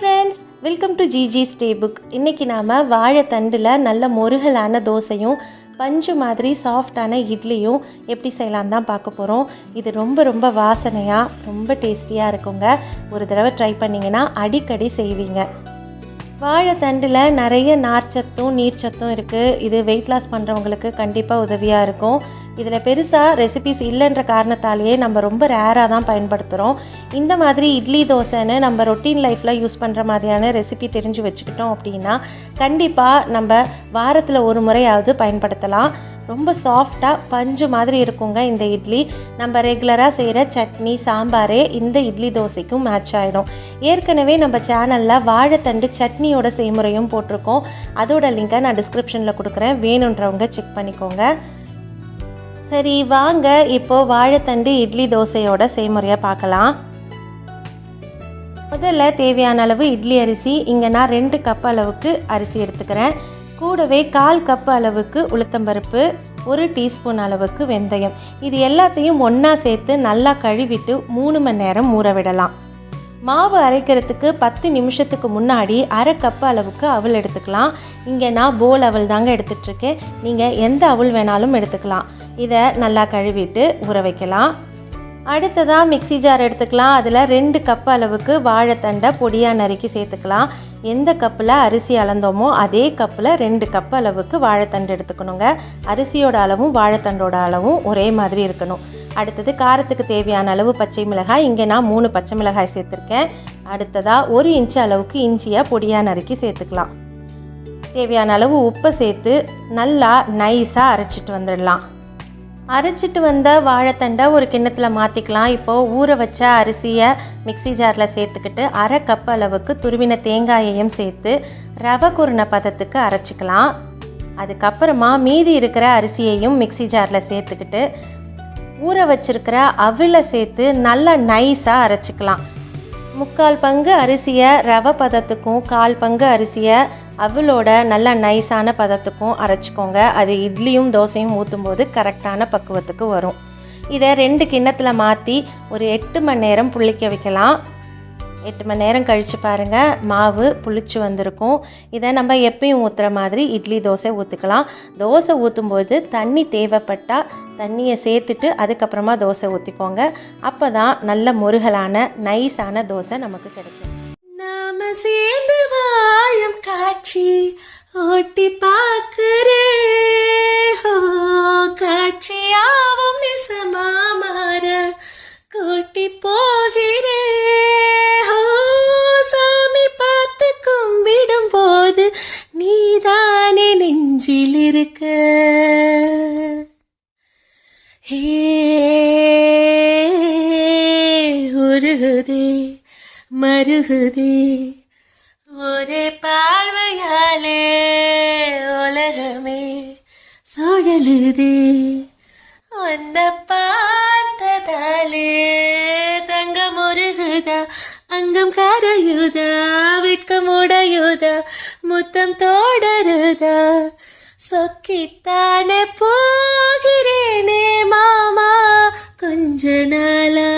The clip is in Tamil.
Friends welcome to GG stay book இன்றைக்கி நாம் வாழைத்தண்டில் நல்ல முருகலான தோசையும் பஞ்சு மாதிரி சாஃப்டான இட்லியும் எப்படி செய்யலாம் தான் பார்க்க போகிறோம் இது ரொம்ப ரொம்ப வாசனையாக ரொம்ப டேஸ்டியாக இருக்குங்க. ஒரு தடவை ட்ரை பண்ணிங்கன்னா அடிக்கடி செய்வீங்க. வாழைத்தண்டில் நிறைய நார்ச்சத்தும் நீர்ச்சத்தும் இருக்குது இது வெயிட் லாஸ் பண்ணுறவங்களுக்கு கண்டிப்பாக உதவியாக இருக்கும். இதில் பெருசாக ரெசிபிஸ் இல்லைன்ற காரணத்தாலேயே நம்ம ரொம்ப ரேராக தான் பயன்படுத்துகிறோம் இந்த மாதிரி இட்லி தோசைன்னு நம்ம ரொட்டீன் லைஃப்பில் யூஸ் பண்ணுற மாதிரியான ரெசிபி தெரிஞ்சு வச்சுக்கிட்டோம் அப்படின்னா கண்டிப்பாக நம்ம வாரத்தில் ஒரு முறையாவது பயன்படுத்தலாம். ரொம்ப சாஃப்டாக பஞ்சு மாதிரி இருக்குங்க இந்த இட்லி. நம்ம ரெகுலராக செய்கிற சட்னி சாம்பாரே இந்த இட்லி தோசைக்கும் மேட்ச் ஆகிடும் ஏற்கனவே நம்ம சேனலில் வாழைத்தண்டு சட்னியோட செய்முறையும் போட்டிருக்கோம். அதோட லிங்கை நான் டிஸ்கிரிப்ஷனில் கொடுக்குறேன். வேணுன்றவங்க செக் பண்ணிக்கோங்க. சரி வாங்க. இப்போது வாழைத்தண்டு இட்லி தோசையோட செய்முறையை பார்க்கலாம். முதல்ல தேவையான அளவு இட்லி அரிசி. இங்கே நான் ரெண்டு கப் அளவுக்கு அரிசி எடுத்துக்கிறேன். கூடவே கால் கப் அளவுக்கு உளுத்தம்பருப்பு ஒரு டீஸ்பூன் அளவுக்கு வெந்தயம். இது எல்லாத்தையும் ஒன்றா சேர்த்து நல்லா கழுவிட்டு மூணு மணி நேரம் ஊற விடலாம். மாவு அரைக்கிறதுக்கு பத்து நிமிஷத்துக்கு முன்னாடி அரை கப் அளவுக்கு அவல் எடுத்துக்கலாம். இங்கே நான் போல் அவல் தாங்க எடுத்துட்ருக்கேன் நீங்கள் எந்த அவல் வேணாலும் எடுத்துக்கலாம். இதை நல்லா கழுவிட்டு ஊற வைக்கலாம். அடுத்ததாக மிக்ஸி ஜார் எடுத்துக்கலாம். அதில் ரெண்டு கப் அளவுக்கு வாழைத்தண்டை பொடியாக நறுக்கி சேர்த்துக்கலாம். எந்த கப்பில் அரிசி அளந்தோமோ அதே கப்பில் ரெண்டு கப் அளவுக்கு வாழைத்தண்டு எடுத்துக்கணுங்க. அரிசியோட அளவும் வாழைத்தண்டோட அளவும் ஒரே மாதிரி இருக்கணும். அடுத்தது காரத்துக்கு தேவையான அளவு பச்சை மிளகாய். இங்கே நான் மூணு பச்சை மிளகாய் சேர்த்துருக்கேன். அடுத்ததாக ஒரு இன்ச்சு அளவுக்கு இஞ்சியை பொடியாக நறுக்கி சேர்த்துக்கலாம். தேவையான அளவு உப்பை சேர்த்து நல்லா நைஸாக அரைச்சிட்டு வந்துடலாம். அரைச்சிட்டு வந்த வாழைத்தண்டை ஒரு கிண்ணத்தில் மாற்றிக்கலாம் இப்போது ஊற வச்ச அரிசியை மிக்ஸி ஜாரில் சேர்த்துக்கிட்டு அரை கப் அளவுக்கு துருவின தேங்காயையும் சேர்த்து ரவை குருணை பதத்துக்கு அரைச்சிக்கலாம். அதுக்கப்புறமா மீதி இருக்கிற அரிசியையும் மிக்ஸி ஜாரில் சேர்த்துக்கிட்டு ஊற வச்சிருக்கிற அவில சேர்த்து நல்லா நைஸாக அரைச்சிக்கலாம். முக்கால் பங்கு அரிசியை ரவை பதத்துக்கும் கால் பங்கு அரிசியை அவளோட நல்ல நைஸான பதத்துக்கும் அரைச்சிக்கோங்க. அது இட்லியும் தோசையும் ஊற்றும்போது கரெக்டான பக்குவத்துக்கு வரும். இதை ரெண்டு கிண்ணத்தில் மாற்றி ஒரு எட்டு மணி நேரம் புளிக்க வைக்கலாம். எட்டு மணி நேரம் கழித்து பாருங்கள் மாவு புளிச்சு வந்திருக்கும். இதை நம்ம எப்பயும் ஊற்றுற மாதிரி இட்லி தோசை ஊற்றிக்கலாம் தோசை ஊற்றும்போது தண்ணி தேவைப்பட்டால் தண்ணியை சேர்த்துட்டு அதுக்கப்புறமா தோசை ஊற்றிக்கோங்க அப்போ தான் நல்ல முருகலான நைஸான தோசை நமக்கு கிடைக்கும். நாம சேர்ந்து வாழும் காட்சி ஓட்டி பார்க்கிறேன். காட்சி. இருக்க. ஹே உருகுதே மருகுதே ஒரே பார்வையாலே உலகமே சுழலுதே. உன்னை பார்த்ததாலே தங்கம் முருகுதா அங்கம் கரையுதா வெட்கம் உடையுதா முத்தம் தோடருதா சொக்கித்தானே போகிறேனே மாமா கொஞ்ச நாளா.